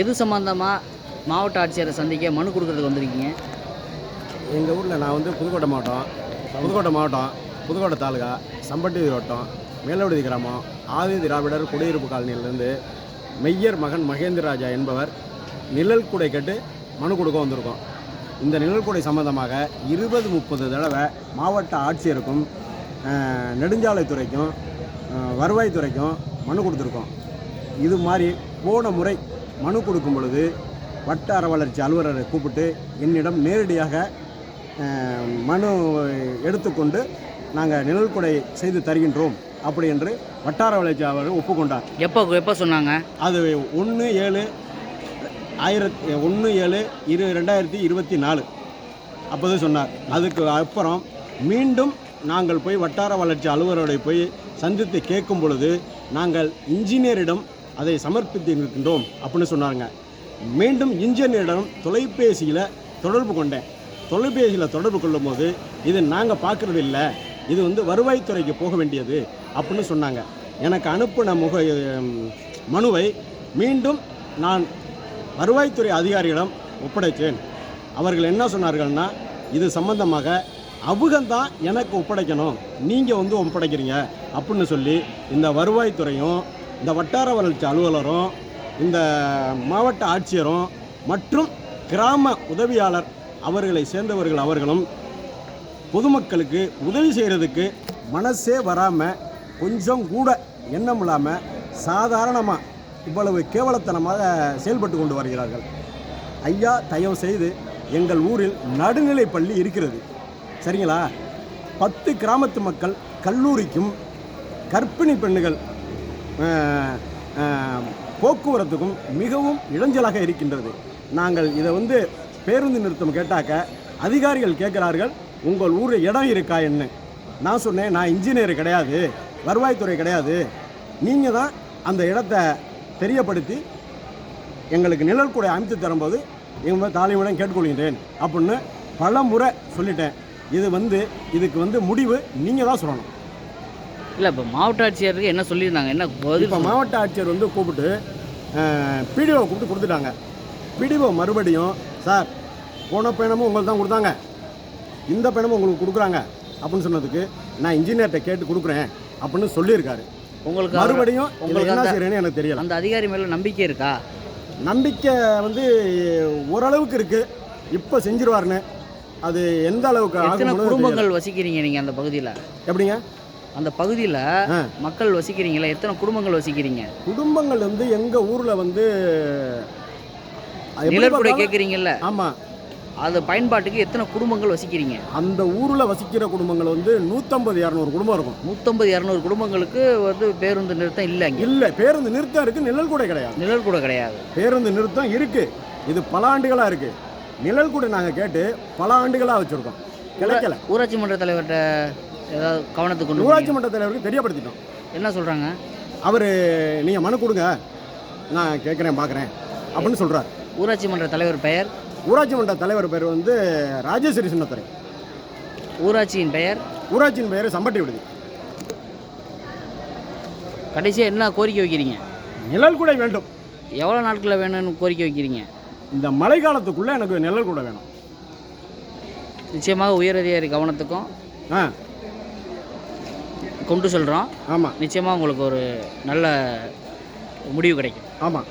எது சம்மந்தமாக மாவட்ட ஆட்சியரை சந்திக்க மனு கொடுக்கறதுக்கு வந்திருக்கீங்க? எங்கள் ஊரில் நான் வந்து புதுக்கோட்டை மாவட்டம். புதுக்கோட்டை மாவட்டம் புதுக்கோட்டை தாலுகா சம்பட்டி வட்டம் மேலவிடுதி கிராமம் ஆதி திராவிடர் குடியிருப்பு காலனியிலேருந்து மெய்யர் மகன் மகேந்திரராஜா என்பவர் நிழல் கூடை கேட்டு மனு கொடுக்க வந்திருக்கோம். இந்த நிழல் கூடை சம்பந்தமாக இருபது முப்பது தடவை மாவட்ட ஆட்சியருக்கும் நெடுஞ்சாலைத்துறைக்கும் வருவாய்த்துறைக்கும் மனு கொடுத்துருக்கோம். இது மாதிரி போன முறை மனு கொடுக்கும் பொழுது வட்டார வளர்ச்சி அலுவலரை கூப்பிட்டு என்னிடம் நேரடியாக மனு எடுத்துக்கொண்டு நாங்கள் நிழல் கொடை செய்து தருகின்றோம் அப்படி என்று வட்டார வளர்ச்சி அவர் ஒப்புக்கொண்டார். எப்போ எப்போ சொன்னாங்க? அது ஒன்று ஏழு ஆயிரத்தி ஒன்று ஏழு இரு ரெண்டாயிரத்தி இருபத்தி நாலு. அப்போது சொன்னார். அதுக்கு அப்புறம் மீண்டும் நாங்கள் போய் வட்டார வளர்ச்சி அலுவலரை போய் சந்தித்து கேட்கும் பொழுது நாங்கள் இன்ஜினியரிடம் அதை சமர்ப்பித்து இருக்கின்றோம் அப்படின்னு சொன்னாங்க மீண்டும் இன்ஜினியரிடம் தொலைபேசியில் தொடர்பு கொண்டேன். தொலைபேசியில் தொடர்பு கொள்ளும்போது இது நாங்கள் பார்க்குறது இல்லை இது வந்து வருவாய்த்துறைக்கு போக வேண்டியது அப்படின்னு சொன்னாங்க. எனக்கு அனுப்பின முக மனுவை மீண்டும் நான் வருவாய்த்துறை அதிகாரிகளிடம் ஒப்படைத்தேன். அவர்கள் என்ன சொன்னார்கள்னா இது சம்பந்தமாக அவகந்தான் எனக்கு ஒப்படைக்கணும் நீங்கள் வந்து ஒப்படைக்கிறீங்க அப்படின்னு சொல்லி இந்த வருவாய்த்துறையும் இந்த வட்டார வளர்ச்சி அலுவலரும் இந்த மாவட்ட ஆட்சியரும் மற்றும் கிராம உதவியாளர் அவர்களை சேர்ந்தவர்கள் அவர்களும் பொதுமக்களுக்கு உதவி செய்கிறதுக்கு மனசே வராமல் கொஞ்சம் கூட எண்ணம் இல்லாமல் சாதாரணமாக இவ்வளவு கேவலத்தனமாக செயல்பட்டு கொண்டு வருகிறார்கள். ஐயா தயவு செய்து எங்கள் ஊரில் நடுநிலை பள்ளி இருக்கிறது. சரிங்களா? பத்து கிராமத்து மக்கள் கல்லூரிக்கும் கர்ப்பிணி பெண்ணுகள் போக்குவரத்துக்கும் மிகவும் இடைஞ்சலாக இருக்கின்றது. நாங்கள் இதை வந்து பேருந்து நிறுத்தம் கேட்டாக்க அதிகாரிகள் கேட்குறார்கள் உங்கள் ஊரில் இடம் இருக்கா என்ன? நான் சொன்னேன் நான் இன்ஜினியர் கிடையாது வருவாய்த்துறை கிடையாது. நீங்கள் தான் அந்த இடத்த தெரியப்படுத்தி எங்களுக்கு நிழல் கூட அமைத்து தரும்போது எங்கள் தாலியுடன் கேட்டுக்கொள்கின்றேன் அப்படின்னு பல முறை சொல்லிட்டேன். இது வந்து இதுக்கு வந்து முடிவு நீங்கள் தான் சொல்லணும். இல்லை இப்போ மாவட்ட ஆட்சியருக்கு என்ன சொல்லியிருந்தாங்க? என்ன இப்போ மாவட்ட ஆட்சியர் வந்து கூப்பிட்டு பிடிஓ கூப்பிட்டு கொடுத்துட்டாங்க. பிடிஓ மறுபடியும் சார் போன பயணமும் உங்களுக்கு தான் கொடுத்தாங்க. இந்த பயணமும் உங்களுக்கு கொடுக்குறாங்க. அப்படின்னு சொன்னதுக்கு நான் இன்ஜினியர்கிட்ட கேட்டு கொடுக்குறேன். அப்படின்னு சொல்லியிருக்காரு. உங்களுக்கு மறுபடியும் உங்களுக்கு என்ன செய்யறேன்னு எனக்கு தெரியல. அந்த அதிகாரி மேலே நம்பிக்கை இருக்கா? நம்பிக்கை வந்து ஓரளவுக்கு இருக்கு. இப்போ செஞ்சிருவாருன்னு. அது எந்த அளவுக்கு. குடும்பங்கள் வசிக்கிறீங்க நீங்கள் அந்த பகுதியில்? எப்படிங்க? அந்த பகுதியில். மக்கள் வசிக்கிறீங்களா? எத்தனை குடும்பங்கள் வசிக்கிறீங்க? குடும்பங்கள் வந்து எங்க ஊர்ல வந்து பார்த்தாலும்- கேட்குறீங்கல்ல ஆமா. அது பயன்பாட்டுக்கு எத்தனை குடும்பங்கள் வசிக்கிறீங்க? அந்த ஊர்ல வசிக்கிற குடும்பங்கள் வந்து நூற்றம்பது இரநூறு குடும்பம் இருக்கும். நூற்றம்பது இரநூறு குடும்பங்களுக்கு வந்து பேருந்து நிறுத்தம் இல்லை இல்ல பேருந்து நிறுத்தம் இருக்கு நிழல் கூட கிடையாது. நிழல் கூட கிடையாது. பேருந்து நிறுத்தம் இருக்கு. இது பல ஆண்டுகளா இருக்கு. நிழல் கூட நாங்க கேட்டு பல ஆண்டுகளா வச்சிருக்கோம். கிடைக்கல. ஊராட்சி மன்ற தலைவர்கிட்ட ஏதாவது கவனத்துக்கு கொண்டு ஊராட்சி? மன்ற தலைவருக்கு தெரியப்படுத்திட்டோம். என்ன சொல்கிறாங்க அவர் நீங்க மனு கொடுங்க. நான் கேட்குறேன் பார்க்குறேன் அப்படின்னு சொல்றாரு. ஊராட்சி மன்ற தலைவர் பெயர்? ஊராட்சி மன்ற தலைவர் பேர் வந்து ராஜேஸ்வரி சின்னத்துறை. ஊராட்சியின் பெயர்? ஊராட்சியின் பெயர் சம்பட்டி விடுதி. கடைசியாக என்ன கோரிக்கை வைக்கிறீங்க? நிழல் கூட வேண்டும். எவ்வளோ நாட்களில் வேணும்னு கோரிக்கை வைக்கிறீங்க? இந்த மழை காலத்துக்குள்ளே எனக்கு நிழல் கூட வேணும். நிச்சயமாக உயரதிகாரி கவனத்துக்கும் ஆ. கொண்டு சொல்கிறோம் ஆமாம் நிச்சயமாக உங்களுக்கு ஒரு நல்ல முடிவு கிடைக்கும். ஆமாம்